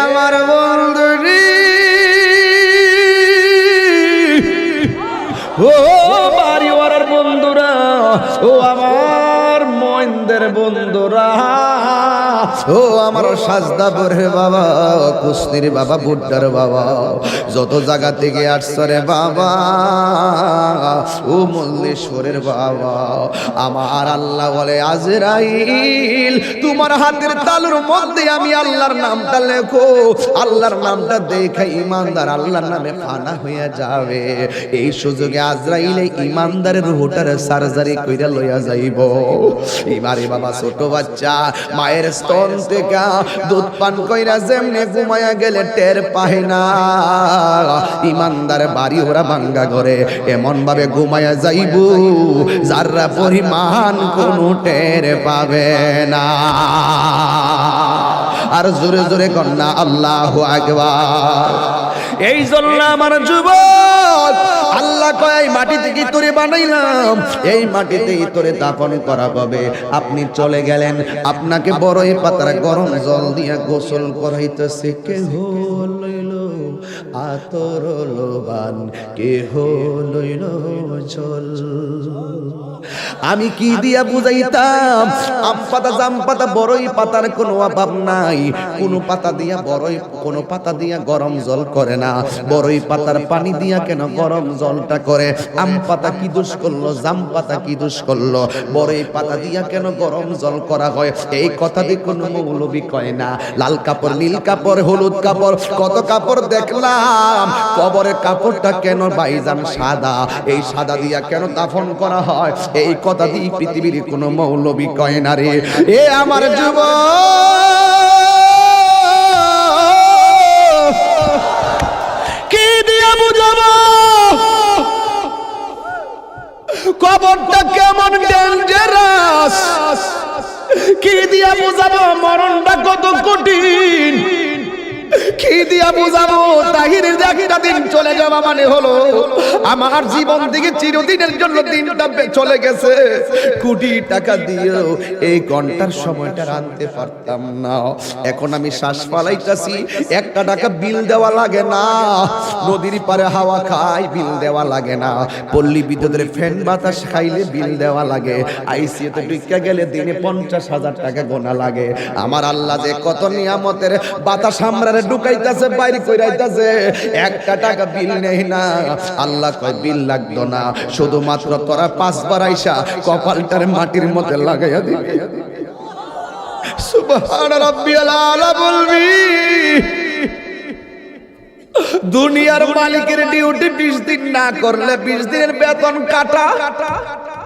আমার বন্ধুরি ও বাড়িওয়ার বন্ধুরা ও আমার ও আমার সাজদাপুরের বাবা, কুস্তির বাবা, বুড্ডার বাবা, যত জায়গা থেকে আসছে রে বাবা, ও মল্লেশ্বরের বাবা, আমার আল্লাহ বলে, আজরাইল, তোমার হাতের তালুর মধ্যে আমি আল্লাহর নামটা লেখো, আল্লাহর নামটা দেখে ইমানদার আল্লাহর নামে ফানা হইয়া যাবে। এই সুযোগে আজরাইলে ইমানদারের রুহটার সার্জারি কইরা লইয়া যাইব। এবারে বাবা, ছোট বাচ্চা, মায়ের স্তন থেকে দুধ পান কইরা যেমনে ঘুমায়া গেলে টের পাহে না। ইমানদার বাড়ি ওরা ভাঙ্গা ঘরে, এমন ভাবে ঘুমায়া যাইব যারা পরিমাণ কোনো টের পাবে না। আর জোরে জোরে কন্যা, আল্লাহ আকবার। এই জন্য আমার যুবক তোরে বানাইলাম। এই মাটিতেই তোরে দাফন করা হবে। আপনি চলে গেলেন। আপনাকে বড়ই পাতার গরম জল দিয়ে গোসল করাইতে শিখে লইল আতর লোবান কে লইল জল আমি কি দিয়া বুঝাইতাম আম পাতা জাম পাতা বড়ই পাতার কোনো অভাব নাই। কোনো পাতা দিয়া বড়ই কোনো পাতা দিয়া গরম জল করে না। বড়ই পাতার পানি দিয়া কেন গরম জলটা করে? আম পাতা কি দোষ করল জাম পাতা কি দোষ করল? বড়ই পাতা দিয়া কেন গরম জল করা হয়? এই কথা দিয়ে কোনো মৌলবি কয় না লাল কাপড় নীল কাপড় হলুদ কাপড় কত কাপড় দেখলাম। কবরের কাপড়টা কেন বাইজান সাদা? এই সাদা দিয়া কেন দাফন করা হয়? এই কথা দিয়ে পৃথিবীর কোনো মৌলবি কয় না রে। এ আমার যুব। কি দিয়া বুঝাবো? কবরটা কেমন ডেঞ্জারাস কি দিয়া বুঝাবো? মরণটা কত মানে টাকা এখন আমি শ্বাস একটা টাকা বিল দেওয়া লাগে না। নদীর পারে হাওয়া খাই বিল দেওয়া লাগে না। পল্লী বিদ্যুতের ফ্যান বাতাস খাইলে বিল দেওয়া লাগে। আইসিএতে ঢুকা গেলে দিনে পঞ্চাশ হাজার টাকা গোনা লাগে। আমার আল্লাহ যে কত নিয়ামতের বাতাস আমরারে ঢুকাইতাছে বাইরে কইরাইতাছে একটা টাকা বিল নেই না। আল্লাহ কয় বিল লাগতো না। শুধুমাত্র তোরা পাঁচবার আইসা কপালটারে মাটির মধ্যে লাগাইয়া দিবি। সুবহান রাব্বিয়াল আলা বলবি দুনিয়ার মালিকের ডিউটি বিশ দিন না করলে বিশ দিনের বেতন কাটা।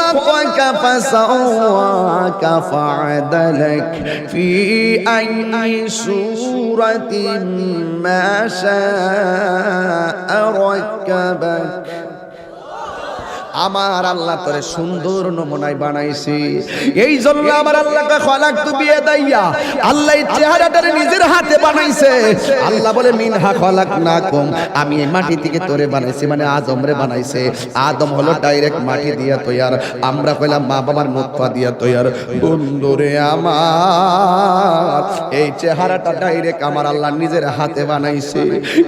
خلقك فسواك فعدلك في أي سورة ما شاء ركبك. আমার আল্লাহ তোরে সুন্দর নমুনায় বানাইছি। এই জন্য আমার আল্লাহকে খলাক তু বিয়ে দাইয়া আল্লাহ চেহারাটারে নিজের হাতে বানাইছে। আল্লাহ বলে, মিনহা খলাক না কম আমি এই মাটি থেকে তোরে বানাইছি মানে আদম রে বানাইছে। আদম হলো ডাইরেক্ট মাটি দিয়া তৈয়ার। আমরা কইলাম, মা বাবার মুখপা দিয়া তৈয়ার। বন্ধুরে আমার, এই চেহারাটা ডাইরেক্ট আমার আল্লাহ নিজের হাতে বানাইছে।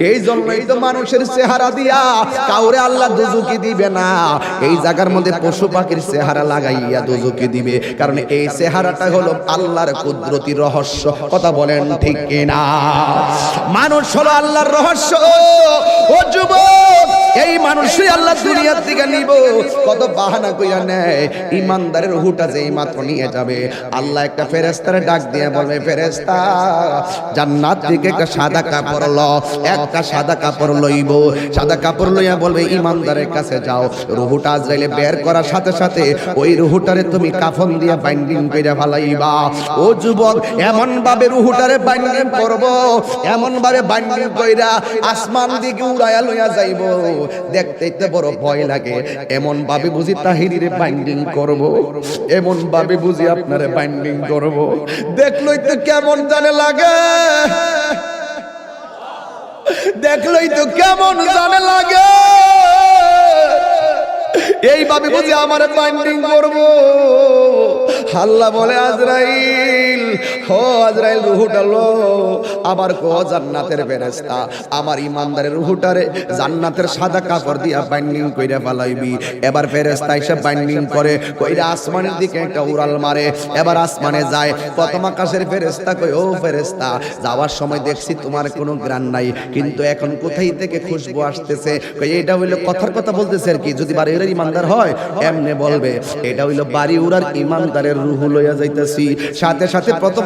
এই জন্যই তো মানুষের চেহারা দিয়া কাউরে আল্লাহ দুজুকি দিবে না। এই জায়গার মধ্যে পশু পাখির চেহারা লাগাইয়া দুজুকি দিবে। কারণ এই চেহারাটা হলো আল্লাহর কুদরতি রহস্য। কথা বলেন ঠিক না মানুষ হলো আল্লাহর রহস্য। ও যুবক! এই মানুষই আল্লাহ দুনিয়ার দিকে নিব। কত বাহানা কইয়া নেয়। ইমানদারের রুহুটা যে মাত্র নিয়ে যাবে। আল্লাহ একটা ফেরেস্তারে ডাক দিয়ে বলবে ফেরেস্তা জান্নাত থেকে একটা সাদা কাপড় ল। একটা সাদা কাপড় লইব। সাদা কাপড় লইয়া বলবে, ইমানদারের কাছে যাও। রুহুটা আজরাইলে বের করার সাথে সাথে ওই রুহুটারে তুমি কাফন দিয়া বাইন্ডিং কইরা ফালাইবা। ও যুবক এমন ভাবে রুহুটারে বাইন্ডিং করব এমন ভাবে বাইন্ডিং কইরা আসমান দিকে উড়াইয়া লইয়া যাইব। দেখতে বড় ভয় লাগে। এমন ভাবে বুঝি তাহিরিরে বাইন্ডিং করব। এমন ভাবে বুঝি আপনারে বাইন্ডিং করব। দেখলই তো কেমন জানে লাগে। দেখলই তো কেমন জানে লাগে। এইভাবে বুঝি আমার বাইন্ডিং করব। আল্লাহ বলে, আজরাইল রুহুটা লো। আবার কো জান্নাতের আমার ইমানদারের রুহুটারে জান্নাতের সাদা কাপড় দিয়া বাইন্ডিং কইরা ফালাইবি। এবার এসে বাইন্ডিং করে, কইরা আসমানের দিকে একটা উড়াল মারে। এবার আসমানে যায়, প্রথম আকাশের কই ও যাওয়ার সময় দেখছি তোমার কোনো গ্রান নাই। কিন্তু এখন কোথায় থেকে খুশবু আসতেছে? এটা হইল কথার কথা বলতেছে আর কি। যদি বাড়ি উড়ার ইমানদার হয়, এমনে বলবে। এটা হইল বাড়ি উড়ার ইমানদারের রুহু লইয়া যাইতেছি। সাথে সাথে প্রথম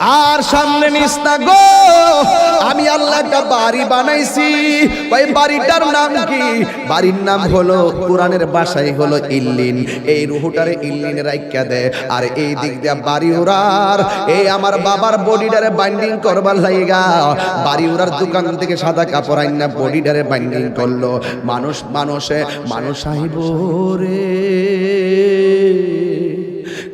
আর সামনে নিস না গো, আমি আল্লাহ একটা বাড়ি বানাইছি। ওই বাড়িটার নাম কি? বাড়ির নাম হলো, কোরআনের বাসায় হলো ইল্লিন। এই রুহুটারে ইল্লিনে রাইখা দে। আর এই দিক দিয়া বাড়ি উড়ার। এই আমার বাবার বডিটারে বাইন্ডিং করবার লাইগা। বাড়ি উড়ার দোকান থেকে সাদা কাপড় আইনা বডিটারে বাইন্ডিং করল। মানুষ, মানুষে, মানুষ আইব রে।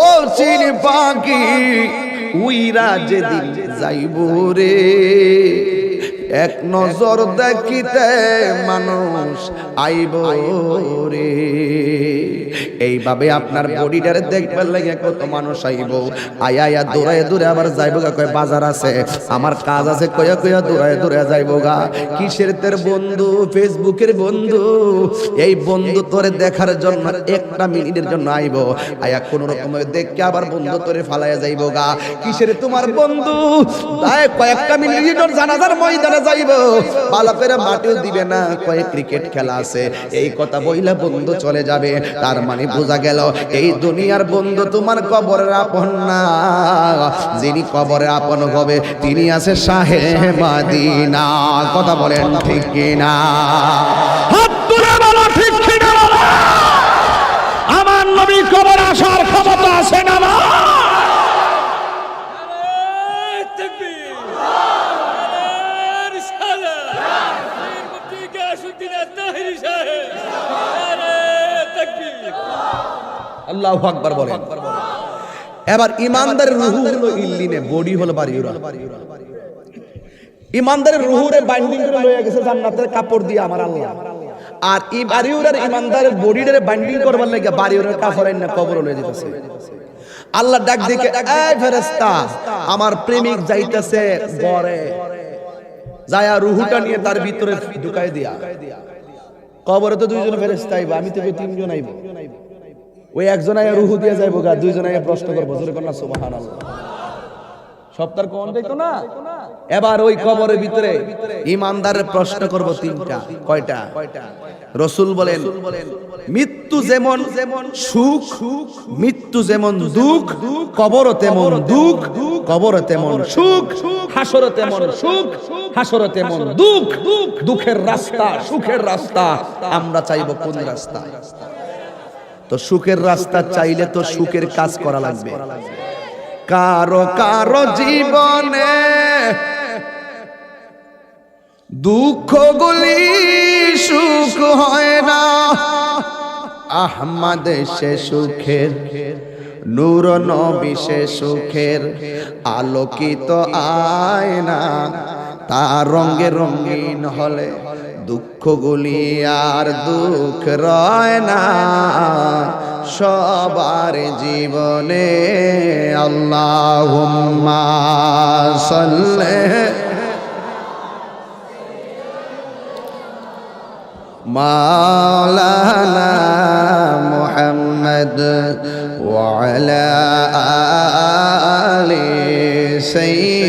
ও চিন পাখি উইরা যেদিন যাইব রে। এক নজর দেখিতে মানুষ আইব রে। এইভাবে আপনার বডিটারে দেখবার লাগে কত মানুষ আইব। আয়া দৌড়ায় দূরে আবার যাইব গা, কয় বাজার আছে। আমার কাজ আছে কয়া কয়া দৌড়ায় দৌড়ে যাইব গা। কিসের তের বন্ধু? ফেসবুকের বন্ধু। এই বন্ধু তোরে দেখার জন্য একটা মিনিটের জন্য আইব। আয়া কোন রকম দেখকে আবার বন্ধু তোরে ফালাইয়া যাইব গা। কিসের তোমার বন্ধু? তাই কয়েকটা মিনিটের জানাজার ময়দানে যাইব। ভালো করে মাটিও দিবে না কয়েক ক্রিকেট খেলা আছে। এই কথা বইলা বন্ধু চলে যাবে। তার মানে বোঝা গেল, এই দুনিয়ার বন্ধু তোমার কবরের আপন না। যিনি কবরের আপন হবে, তিনি আছে শাহে মাদিনা। কথা বলেন ঠিক কিনা? হাত তুলে আল্লাহ আকবার বলেন এবার ইমানদারের রুহু হলো ইল্লিনে, বডি হলো বাড়িউরা ইমানদারের রুহুরে বাইন্ডিং করে লয়ে গেছে জান্নাতের কাপড় দিয়ে আমার আল্লাহ। আর এই বাড়িউরার ইমানদারের বডিটারে বাইন্ডিং করবার লাগে বাড়িউরার কাপড় আইনা কবর লয়ে যেতেছে। আল্লাহ ডাক দিকে এই ফেরেশতা, আমার প্রেমিক যাইতেছে গরে যায়া রুহুটা নিয়ে তার ভিতরে ঢুকাই দিয়া। কবরে তো দুইজন ফেরেশতা আইবা, আমি তো তিনজন আইবো। ওই একজন আয়া রুহু দিয়ে যাইবো গা দুইজন আয়া প্রশ্ন করব জোরে কন্যা সুবহানাল্লাহ। সপ্তাহ কোন দেখতো না? এবার ওই কবরের ভিতরে ইমানদারের প্রশ্ন করব তিনটা। কয়টা? রসুল বলেন মৃত্যু যেমন যেমন সুখ মৃত্যু যেমন দুঃখ কবর তেমন দুঃখ কবর তেমন সুখ হাসর তেমন সুখ হাসর তেমন দুঃখ দুঃখের রাস্তা সুখের রাস্তা আমরা চাইব কোন রাস্তা? তো সুখের রাস্তা চাইলে তো সুখের কাজ করা লাগবে। কারও কারও জীবনে দুঃখ দুঃখগুলি সুখ হয় না। আহমদ সে সুখের, নূর নবী সুখের, আলোকিত আয়না, তার রঙে রঙিন হলে দুঃখ গুলি আর দুঃখ রয় না। সবার জীবনে আল্লাহ মাওলানা মোহাম্মদ ওয়ালা আলি সাইয়্যিদ।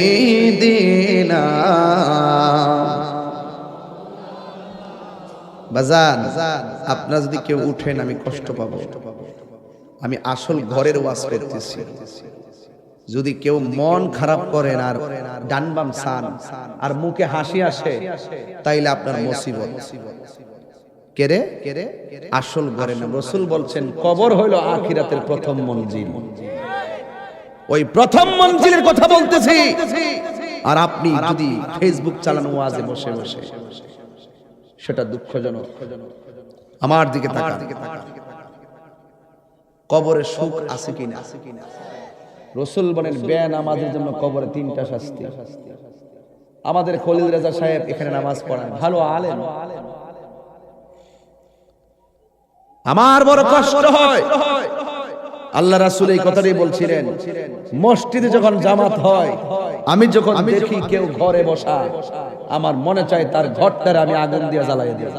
বাজান, আপনারা যদি কেউ উঠেন, আমি কষ্ট পাবো। আমি আসল ঘরের ওয়াজ করতেছি। যদি কেউ মন খারাপ করেন আর ডান বাম সান আর মুখে হাসি আসে, তাইলে আপনার মুসিবত। কেরে কেরে আসল ঘরে না। রসুল বলছেন, কবর হইল আখিরাতের প্রথম মঞ্জিল। ওই প্রথম মঞ্জিলের কথা বলতেছি। আর আপনি যদি ফেসবুক চালানো ওয়াজে বসে বসে। সেটা দুঃখজনক। আমার দিকে কবরে সুখ আছে কিনা? রসুল বলেন ব্যয় নামাজের জন্য কবরে তিনটা শাস্তি। আমাদের খলিল রাজা সাহেব এখানে নামাজ পড়ান। ভালো আলেন আমার বড় কষ্ট হয়। আল্লাহ রাসুল এই কথাটাই বলছিলেন মসজিদে যখন জামাত হয় আমি যখন দেখি কেউ ঘরে বসা আমার মনে চায় তার ঘরটারে আমি আগুন দিয়ে জ্বালাই দিই।